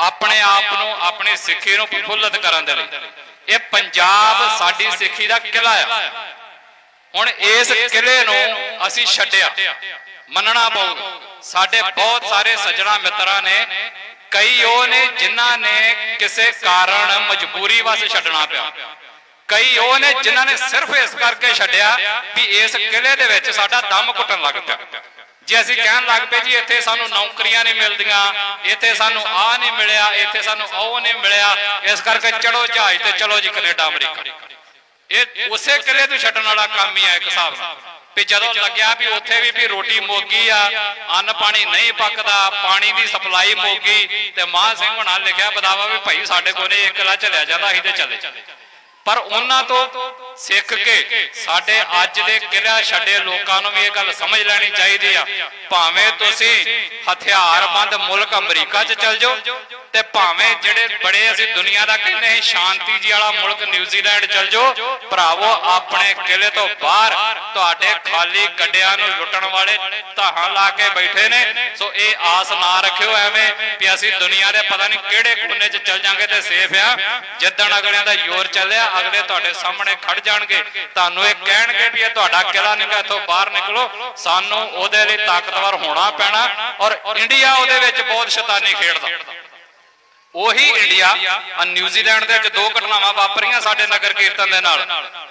ਆਪਣੇ ਆਪ ਨੂੰ, ਆਪਣੀ ਸਿੱਖੀ ਨੂੰ ਪ੍ਰਫੁੱਲਤ ਕਰਨ ਦੇ ਲਈ। ਇਹ ਪੰਜਾਬ ਸਾਡੀ ਸਿੱਖੀ ਦਾ ਕਿਲਾ ਆ। ਹੁਣ ਇਸ ਕਿਲੇ ਨੂੰ ਅਸੀਂ ਛੱਡਿਆ। ਮੰਨਣਾ ਪਊਗਾ। ਸਾਡੇ ਬਹੁਤ ਸਾਰੇ ਸੱਜਣਾ ਮਿੱਤਰਾਂ ਨੇ, ਕਈ ਉਹ ਨੇ ਜਿਨ੍ਹਾਂ ਨੇ ਕਿਸੇ ਕਾਰਨ ਮਜਬੂਰੀ ਵਾਸਤੇ ਛੱਡਣਾ ਪਿਆ। ਕਈ ਉਹ ਨੇ ਜਿਨ੍ਹਾਂ ਨੇ ਸਿਰਫ ਇਸ ਕਰਕੇ ਛੱਡਿਆ ਵੀ ਇਸ ਕਿਲੇ ਦੇ ਵਿੱਚ ਸਾਡਾ ਦਮ ਘੁੱਟਣ ਲੱਗ ਪਿਆ। ਜੇ ਅਸੀਂ ਕਹਿਣ ਲੱਗ ਪਏ ਜੀ, ਇੱਥੇ ਸਾਨੂੰ ਨੌਕਰੀਆਂ ਨਹੀਂ ਮਿਲਦੀਆਂ, ਇੱਥੇ ਸਾਨੂੰ ਆਹ ਨਹੀਂ ਮਿਲਿਆ, ਇੱਥੇ ਸਾਨੂੰ ਉਹ ਨਹੀਂ ਮਿਲਿਆ, ਇਸ ਕਰਕੇ ਚੜੋ ਜਹਾਜ਼ ਤੇ ਚਲੋ ਜੀ ਕੈਨੇਡਾ ਅਮਰੀਕਾ। ਇਹ ਉਸੇ ਕਿਲੇ ਤੋਂ ਛੱਡਣ ਵਾਲਾ ਕੰਮ ਹੀ ਹੈ ਇੱਕ ਹਿਸਾਬ ਨਾਲ। ਵੀ ਜਦੋਂ ਲੱਗਿਆ ਵੀ ਉੱਥੇ ਵੀ ਵੀ ਰੋਟੀ ਮੋਗੀ ਆ, ਅੰਨ ਪਾਣੀ ਨਹੀਂ ਪੱਕਦਾ, ਪਾਣੀ ਦੀ ਸਪਲਾਈ ਮੋਗੀ, ਤੇ ਮਾਂ ਸਿੰਘ ਹੁਣਾਂ ਲਿਖਿਆ ਬਦਾਵਾ ਵੀ ਭਾਈ ਸਾਡੇ ਕੋਲ ਨੇ ਇਕਲਾ ਚੱਲਿਆ ਜਾਂਦਾ, ਅਸੀਂ ਤੇ ਚਲੇ। ਪਰ ਉਹਨਾਂ ਤੋਂ ਸਿੱਖ ਕੇ ਸਾਡੇ ਅੱਜ ਦੇ ਕਿਲਿਆ ਛੱਡੇ ਲੋਕਾਂ ਨੂੰ ਵੀ ਇਹ ਗੱਲ ਸਮਝ ਲੈਣੀ ਚਾਹੀਦੀ ਆ। ਭਾਵੇਂ ਤੁਸੀਂ ਹਥਿਆਰਬੰਦ ਮੁਲਕ ਅਮਰੀਕਾ 'ਚ ਚਲ ਜਾਓ ਤੇ ਭਾਵੇਂ ਜਿਹੜੇ ਬੜੇ ਅਸੀਂ ਦੁਨੀਆ ਦਾ ਕਹਿੰਦੇ ਹਾਂ ਸ਼ਾਂਤੀ ਜੀ ਵਾਲਾ ਮੁਲਕ ਨਿਊਜ਼ੀਲੈਂਡ ਚਲ ਜਾਓ, ਭਰਾਵੋ, ਆਪਣੇ ਕਿਲੇ ਤੋਂ ਬਾਹਰ ਤੁਹਾਡੇ ਖਾਲੀ ਗੱਡਿਆਂ ਨੂੰ ਲੁੱਟਣ ਵਾਲੇ ਧਾਹਾਂ ਲਾ ਕੇ ਬੈਠੇ ਨੇ। ਸੋ ਇਹ ਆਸ ਨਾ ਰੱਖਿਓ ਐਵੇਂ ਵੀ ਅਸੀਂ ਦੁਨੀਆ ਦੇ ਪਤਾ ਨਹੀਂ ਕਿਹੜੇ ਕੋਨੇ 'ਚ ਚਲ ਜਾਾਂਗੇ ਤੇ ਸੇਫ ਆ। ਜਿੱਦਣ ਅਗਲਿਆਂ ਦਾ ਯੋਰ ਚੱਲਿਆ ਅਗਲੇ ਤੁਹਾਡੇ ਸਾਹਮਣੇ ਖੜ ਜਾਣਗੇ। ਤੁਹਾਨੂੰ ਇਹ ਕਹਿਣਗੇ ਵੀ ਇਹ ਤੁਹਾਡਾ ਕਿਲਾ ਨਿਕਾ ਇੱਥੋਂ ਬਾਹਰ ਨਿਕਲੋ। ਸਾਨੂੰ ਉਹਦੇ ਲਈ ਤਾਕਤਵਰ ਹੋਣਾ ਪੈਣਾ ਔਰ ਇੰਡੀਆ ਉਹਦੇ ਵਿੱਚ ਬਹੁਤ ਸ਼ੈਤਾਨੀ ਖੇਡਦਾ। ਉਹੀ ਇੰਡੀਆ ਨਿਊਜ਼ੀਲੈਂਡ ਦੇ ਵਿੱਚ ਦੋ ਘਟਨਾਵਾਂ ਵਾਪਰੀਆਂ ਸਾਡੇ ਨਗਰ ਕੀਰਤਨ ਦੇ ਨਾਲ।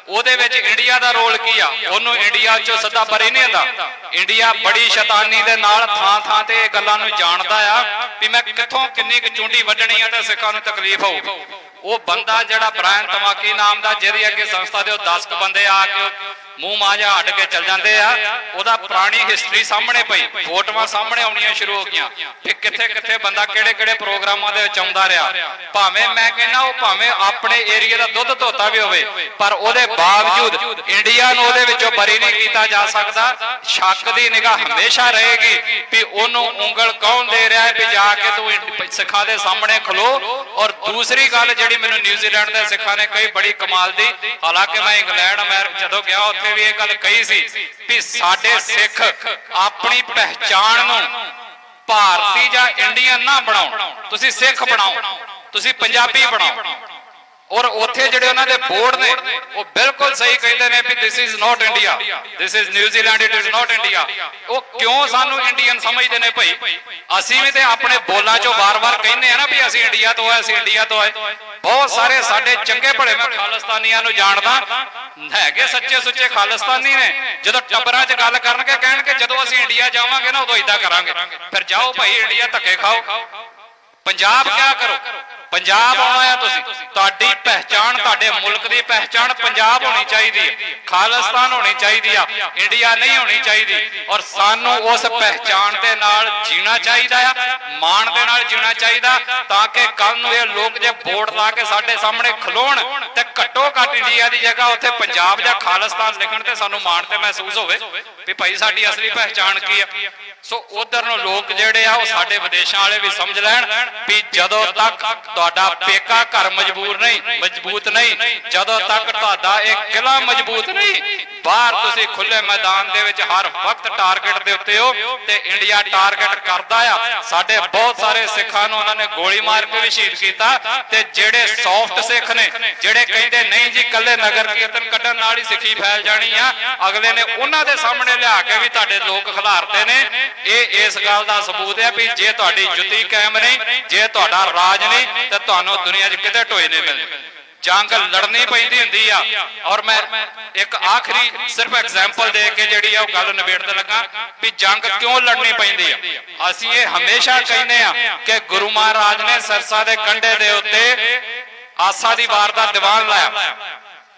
ਉਹਦੇ ਵਿੱਚ ਇੰਡੀਆ ਦਾ ਰੋਲ ਕੀ ਆ? ਉਹਨੂੰ ਇੰਡੀਆ 'ਚੋਂ ਸਦਾ ਪਰੇ ਨਹੀਂ ਹੁੰਦਾ। ਇੰਡੀਆ ਬੜੀ ਸ਼ੈਤਾਨੀ ਦੇ ਨਾਲ ਥਾਂ ਥਾਂ ਤੇ ਇਹ ਗੱਲਾਂ ਨੂੰ ਜਾਣਦਾ ਆ ਵੀ ਮੈਂ ਕਿੱਥੋਂ ਕਿੰਨੀ ਕੁ ਚੁੰਡੀ ਵੱਢਣੀ ਆ ਤੇ ਸਿੱਖਾਂ ਨੂੰ ਤਕਲੀਫ ਹੋਊ ਉਹ ਬੰਦਾ ਜਿਹੜਾ ਬ੍ਰਾਇਨ ਤਮਾਕੀ ਨਾਮ ਦਾ, ਜਿਹਦੀ ਅੱਗੇ ਸੰਸਥਾ ਦੇ ਉਹ 10 ਕੁ ਬੰਦੇ ਆ ਕੇ ਮੂੰਹ ਮਾਝਾ ਹਟ ਕੇ ਚੱਲ ਜਾਂਦੇ ਆ। ਉਹਦਾ ਪੁਰਾਣੀ ਹਿਸਟਰੀ ਸਾਹਮਣੇ ਪਈ। ਫੋਟੋਆਂ ਸਾਹਮਣੇ ਆਉਣੀਆਂ ਸ਼ੁਰੂ ਹੋ ਗਈਆਂ। ਕਿ ਕਿੱਥੇ ਕਿੱਥੇ ਬੰਦਾ ਕਿਹੜੇ ਕਿਹੜੇ ਪ੍ਰੋਗਰਾਮਾਂ ਦੇ ਵਿੱਚ ਆਉਂਦਾ ਰਿਹਾ। ਭਾਵੇਂ ਮੈਂ ਕਹਿੰਦਾ ਉਹ ਭਾਵੇਂ ਆਪਣੇ ਏਰੀਆ ਦਾ ਦੁੱਧ ਧੋਤਾ ਵੀ ਹੋਵੇ, ਪਰ ਉਹਦੇ ਬਾਵਜੂਦ ਇੰਡੀਆ ਨੂੰ ਉਹਦੇ ਵਿੱਚੋਂ ਬਰੀ ਨਹੀਂ ਕੀਤਾ ਜਾ ਸਕਦਾ। ਸ਼ੱਕ ਦੀ ਨਿਗਾਹ ਹਮੇਸ਼ਾ ਰਹੇਗੀ ਵੀ ਉਹਨੂੰ ਉਂਗਲ ਕੌਣ ਦੇ ਰਿਹਾ ਹੈ ਵੀ ਜਾ ਕੇ ਤੂੰ ਸਿੱਖਾਂ ਦੇ ਸਾਹਮਣੇ ਖਲੋ। ਔਰ ਦੂਸਰੀ ਗੱਲ ਜਿਹੜੀ ਮੈਨੂੰ ਨਿਊਜ਼ੀਲੈਂਡ ਦੇ ਸਿੱਖਾਂ ਨੇ ਕਹੀ ਬੜੀ ਕਮਾਲ ਦੀ, ਹਾਲਾਂਕਿ ਮੈਂ ਇੰਗਲੈਂਡ ਅਮਰੀਕਾ ਜਦੋਂ ਗਿਆ ਉੱਥੇ ਵੀ ਇਹ ਗੱਲ ਕਹੀ ਸੀ ਵੀ ਸਾਡੇ ਸਿੱਖ ਆਪਣੀ ਪਹਿਚਾਣ ਨੂੰ ਭਾਰਤੀ ਜਾਂ ਇੰਡੀਅਨ ਨਾ ਬਣਾਓ ਤੁਸੀਂ ਸਿੱਖ ਬਣਾਓ। ਤੁਸੀਂ ਪੰਜਾਬੀ ਬਣਾਓ। ਔਰ ਉੱਥੇ ਜਿਹੜੇ ਉਹਨਾਂ ਦੇ ਬੋਰਡ ਨੇ, ਉਹ ਬਿਲਕੁਲ ਸਹੀ ਕਹਿੰਦੇ ਨੇ ਵੀ this is not India this is New Zealand it is not India ਉਹ ਕਿਉਂ ਸਾਨੂੰ ਇੰਡੀਅਨ ਸਮਝਦੇ ਨੇ ਭਾਈ? ਅਸੀਂ ਵੀ ਤੇ ਆਪਣੇ ਬੋਲਾਂ 'ਚੋਂ ਵਾਰ-ਵਾਰ ਕਹਿੰਦੇ ਆ ਨਾ ਵੀ ਅਸੀਂ ਇੰਡੀਆ ਤੋਂ ਆਏ ਅਸੀਂ ਇੰਡੀਆ ਤੋਂ ਆਏ ਬਹੁਤ ਸਾਰੇ ਸਾਡੇ ਚੰਗੇ ਭਲੇ ਮੈਂ ਖਾਲਿਸਤਾਨੀਆਂ ਨੂੰ ਜਾਣਦਾ। ਹੈਗੇ ਸੱਚੇ ਸੁੱਚੇ ਖਾਲਿਸਤਾਨੀ ਨੇ। ਜਦੋਂ ਟੱਬਰਾਂ 'ਚ ਗੱਲ ਕਰਨਗੇ, ਕਹਿਣਗੇ ਜਦੋਂ ਅਸੀਂ ਇੰਡੀਆ ਜਾਵਾਂਗੇ ਨਾ, ਉਦੋਂ ਇਦਾਂ ਕਰਾਂਗੇ। ਫਿਰ ਜਾਓ ਭਾਈ ਇੰਡੀਆ ਧੱਕੇ ਖਾਓ। ਪੰਜਾਬ ਕਿਆ ਕਰੋ? ਪੰਜਾਬ ਆਉਣਾ ਆ ਤੁਸੀਂ। ਤੁਹਾਡੀ ਪਹਿਚਾਣ, ਤੁਹਾਡੇ ਮੁਲਕ ਦੀ ਪਹਿਚਾਣ ਪੰਜਾਬ ਹੋਣੀ ਚਾਹੀਦੀ ਹੈ ਖਾਲਿਸਤਾਨ ਹੋਣੀ ਚਾਹੀਦੀ ਆ। ਇੰਡੀਆ ਨਹੀਂ ਹੋਣੀ ਚਾਹੀਦੀ। ਔਰ ਸਾਨੂੰ ਉਸ ਪਹਿਚਾਣ ਦੇ ਨਾਲ ਜੀਣਾ ਚਾਹੀਦਾ ਆ, ਮਾਣ ਦੇ ਨਾਲ ਜੀਣਾ ਚਾਹੀਦਾ, ਤਾਂ ਕਿ ਕੱਲ ਨੂੰ ਇਹ ਲੋਕ ਜੇ ਬੋਰਡ ਲਾ ਕੇ ਸਾਡੇ ਸਾਹਮਣੇ ਖਲੋਣ ਤੇ ਘੱਟੋ ਘੱਟ ਇੰਡੀਆ ਦੀ ਜਗ੍ਹਾ ਉੱਥੇ ਪੰਜਾਬ ਜਾਂ ਖਾਲਿਸਤਾਨ ਲਿਖਣ ਤੇ ਸਾਨੂੰ ਮਾਣ ਤੇ ਮਹਿਸੂਸ ਹੋਵੇ ਵੀ ਭਾਈ ਸਾਡੀ ਅਸਲੀ ਪਹਿਚਾਣ ਕੀ ਆ। ਸੋ ਉਧਰ ਨੂੰ ਲੋਕ ਜਿਹੜੇ ਆ, ਉਹ ਸਾਡੇ ਵਿਦੇਸ਼ਾਂ ਵਾਲੇ ਵੀ ਸਮਝ ਲੈਣ ਵੀ ਜਦੋਂ ਤੱਕ ਤੁਹਾਡਾ ਪੇਕਾ ਘਰ ਮਜਬੂਰ ਨਹੀਂ, ਮਜ਼ਬੂਤ ਨਹੀਂ। ਜਦੋਂ ਤੱਕ ਤੁਹਾਡਾ ਇਹ ਕਿਲਾ ਮਜ਼ਬੂਤ ਨਹੀਂ, ਬਾਹਰ ਤੁਸੀਂ ਖੁੱਲੇ ਮੈਦਾਨ ਦੇ ਵਿੱਚ ਹਰ ਵਕਤ ਟਾਰਗੇਟ ਦੇ ਉੱਤੇ ਹੋ ਤੇ ਇੰਡੀਆ ਟਾਰਗੇਟ ਕਰਦਾ ਆ। ਸਾਡੇ ਬਹੁਤ ਸਾਰੇ ਸਿੱਖਾਂ ਨੂੰ ਉਹਨਾਂ ਨੇ ਗੋਲੀ ਮਾਰ ਕੇ ਵੀ ਸ਼ਹੀਦ ਕੀਤਾ ਤੇ ਜਿਹੜੇ ਸੌਫਟ ਸਿੱਖ ਨੇ, ਜਿਹੜੇ ਕਹਿੰਦੇ ਨਹੀਂ ਜੀ ਕੱਲੇ ਨਗਰ ਕੀਰਤਨ ਕੱਢਣ ਨਾਲ ਹੀ ਸਿੱਖੀ ਫੈਲ ਜਾਣੀ ਆ, ਅਗਲੇ ਨੇ ਉਹਨਾਂ ਦੇ ਸਾਹਮਣੇ ਲਿਆ ਕੇ ਵੀ ਤੁਹਾਡੇ ਲੋਕ ਖਿਲਾਰਦੇ ਨੇ। ਇਹ ਇਸ ਗੱਲ ਦਾ ਸਬੂਤ ਹੈ ਵੀ ਜੇ ਤੁਹਾਡੀ ਜੁੱਤੀ ਕਾਇਮ ਨਹੀਂ, ਜੇ ਤੁਹਾਡਾ ਰਾਜ ਨਹੀਂ ਤੇ ਤੁਹਾਨੂੰ ਦੁਨੀਆ 'ਚ ਕਿਤੇ ਢੋਏ ਨਹੀਂ ਮਿਲਦੇ। ਜੰਗ ਲੜਨੀ ਪੈਂਦੀ ਹੁੰਦੀ ਆ। ਔਰ ਮੈਂ ਇੱਕ ਆਖਰੀ ਸਿਰਫ ਐਗਜ਼ਾਮਪਲ ਦੇ ਕੇ ਜਿਹੜੀ ਆ ਉਹ ਗੱਲ ਨਿਬੇੜਨ ਲੱਗਾ ਵੀ ਜੰਗ ਕਿਉਂ ਲੜਨੀ ਪੈਂਦੀ ਆ? ਅਸੀਂ ਇਹ ਹਮੇਸ਼ਾ ਕਹਿੰਦੇ ਆ ਕਿ ਗੁਰੂ ਮਹਾਰਾਜ ਨੇ ਸਰਸਾ ਦੇ ਕੰਢੇ ਦੇ ਉੱਤੇ ਆਸਾ ਦੀ ਵਾਰ ਦਾ ਦੀਵਾਨ ਲਾਇਆ।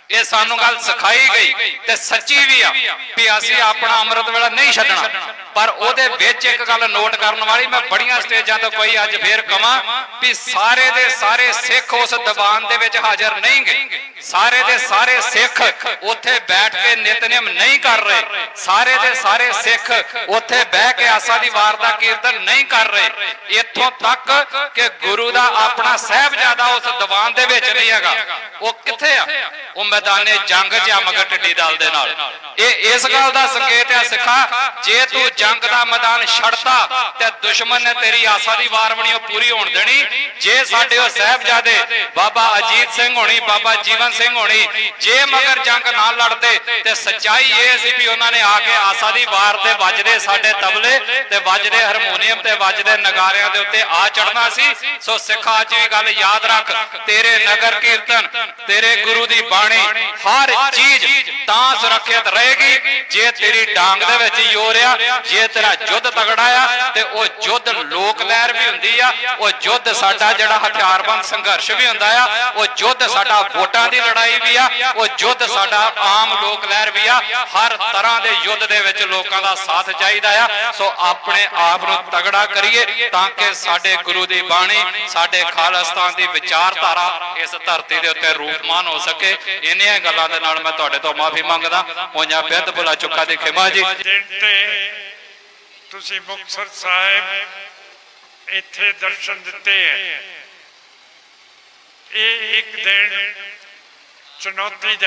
ਇਹ ਸਾਨੂੰ ਗੱਲ ਸਿਖਾਈ ਗਈ ਤੇ ਸੱਚੀ ਵੀ ਆ ਵੀ ਅਸੀਂ ਆਪਣਾ ਅੰਮ੍ਰਿਤ ਵੇਲਾ ਨਹੀਂ ਛੱਡਣਾ। ਪਰ ਉਹਦੇ ਵਿੱਚ ਇੱਕ ਗੱਲ ਨੋਟ ਕਰਨ ਵਾਲੀ ਮੈਂ ਬੜੀਆਂ ਸਟੇਜਾਂ ਤੋਂ ਕੋਈ ਅੱਜ ਫੇਰ ਕਵਾਂ ਵੀ ਸਾਰੇ ਦੇ ਸਾਰੇ ਸਿੱਖ ਉਸ ਦੀਵਾਨ ਦੇ ਵਿੱਚ ਹਾਜ਼ਰ ਨਹੀਂ ਗਏ ਸਾਰੇ ਦੇ ਸਾਰੇ ਸਿੱਖ ਉੱਥੇ ਬੈਠ ਕੇ ਨਿਤਨੇਮ ਨਹੀਂ ਕਰ ਰਹੇ। ਸਾਰੇ ਦੇ ਸਾਰੇ ਸਿੱਖ ਉੱਥੇ ਬਹਿ ਕੇ ਆਸਾ ਦੀ ਵਾਰ ਦਾ ਕੀਰਤਨ ਨਹੀਂ ਕਰ ਰਹੇ। ਇੱਥੋਂ ਤੱਕ ਕਿ ਗੁਰੂ ਦਾ ਆਪਣਾ ਸਹਿਬਜ਼ਾਦਾ ਉਸ ਦੀਵਾਨ ਦੇ ਵਿੱਚ ਨਹੀਂ ਹੈਗਾ। ਉਹ ਕਿੱਥੇ ਆ? ਉਹ ਮੈਦਾਨੇ ਜੰਗ 'ਚ ਆ ਮਗਰ ਟਿੱਡੀ ਦਲ ਦੇ ਨਾਲ। ਇਹ ਇਸ ਗੱਲ ਦਾ ਸੰਕੇਤ ਹੈ ਸਿੱਖਾ, ਜੇ ਤੂੰ ਜੰਗ ਦਾ ਮੈਦਾਨ ਛੱਡਤਾ ਤੇ ਦੁਸ਼ਮਣ ਨੇ ਤੇਰੀ ਆਸਾ ਦੀ ਵਾਰ ਬਣੀ, ਉਹ ਪੂਰੀ ਹੋਣ ਦੇਣੀ। ਜੇ ਸਾਡੇ ਉਹ ਸਹਿਬਜ਼ਾਦੇ ਬਾਬਾ ਅਜੀਤ ਸਿੰਘ ਹੋਣੀ, ਬਾਬਾ ਜੀਵਨ ਸਿੰਘ ਹੋਣੀ, ਜੇ ਮਗਰ ਜੰਗ ਨਾ ਲੜਦੇ, ਤੇ ਸੱਚਾਈ ਇਹ ਸੀ ਵੀ ਉਹਨਾਂ ਨੇ ਆ ਕੇ ਆਸਾ ਦੀ ਵਾਰ ਤੇ ਵੱਜਦੇ ਸਾਡੇ ਤਬਲੇ ਤੇ ਵੱਜਦੇ ਹਾਰਮੋਨੀਅਮ ਤੇ ਵੱਜਦੇ ਨਗਾਰਿਆਂ ਦੇ ਉੱਤੇ ਆ ਚੜਨਾ ਸੀ। ਸੋ ਸਿੱਖਾ, ਅੱਜ ਵੀ ਗੱਲ ਯਾਦ ਰੱਖ, ਤੇਰੇ ਨਗਰ ਕੀਰਤਨ, ਤੇਰੇ ਗੁਰੂ ਦੀ ਬਾਣੀ ਹਰ ਚੀਜ਼ ਤਾਂ ਸੁਰੱਖਿਅਤ ਰਹੇਗੀ। ਜੇ ਤੇਰੀ ਡਾਂਗ ਦੇ ਵਿੱਚ ਜ਼ੋਰ ਆ ਜੇ ਤੇਰਾ ਜੁੱਧ ਤਗੜਾ ਆ, ਤੇ ਉਹ ਜੁੱਧ ਆ, ਉਹ ਜੁੱਧ ਸਾਡਾ ਜਿਹੜਾ ਹਥਿਆਰਬੰਦ ਸੰਘਰਸ਼ ਵੀ ਹੁੰਦਾ ਆ, ਉਹ ਜੁੱਧ ਸਾਡਾ ਵੋਟਾਂ ਦੀ ਲੜਾਈ ਵੀ ਆ, ਉਹ ਜੁੱਧ ਸਾਡਾ ਆਮ ਲੋਕ ਲਹਿਰ ਵੀ ਆ, ਹਰ ਤਰ੍ਹਾਂ ਦੇ ਯੁੱਧ ਦੇ ਵਿੱਚ ਲੋਕਾਂ ਦਾ ਸਾਥ ਚਾਹੀਦਾ ਆ। ਸੋ ਆਪਣੇ ਆਪ ਨੂੰ ਤਗੜਾ ਕਰੀਏ ਤਾਂ ਕਿ ਸਾਡੇ ਗੁਰੂ ਦੀ ਬਾਣੀ, ਸਾਡੇ ਖਾਲਸਤਾਨ ਦੀ ਵਿਚਾਰਧਾਰਾ ਇਸ ਧਰਤੀ ਦੇ ਉੱਤੇ ਰੂਪਮਾਨ ਹੋ ਸਕੇ। ਇੰਨੀਆਂ ਗੱਲਾਂ ਦੇ ਨਾਲ ਮੈਂ ਤੁਹਾਡੇ ਤੋਂ ਮਾਫੀ ਮੰਗਦਾ। ਹੋਈਆਂ ਬਿੱਦ ਬੁਲਾ ਚੁੱਕਾ ਦੀ ਖਿਮਾ ਜੀ। ਤੁਸੀਂ ਮੁਕਤਸਰ ਸਾਹਿਬ ਇੱਥੇ ਦਰਸ਼ਨ ਦਿੱਤੇ ਹੈ। ਇਹ ਇੱਕ ਦਿਨ ਚੁਣੌਤੀ ਦਾ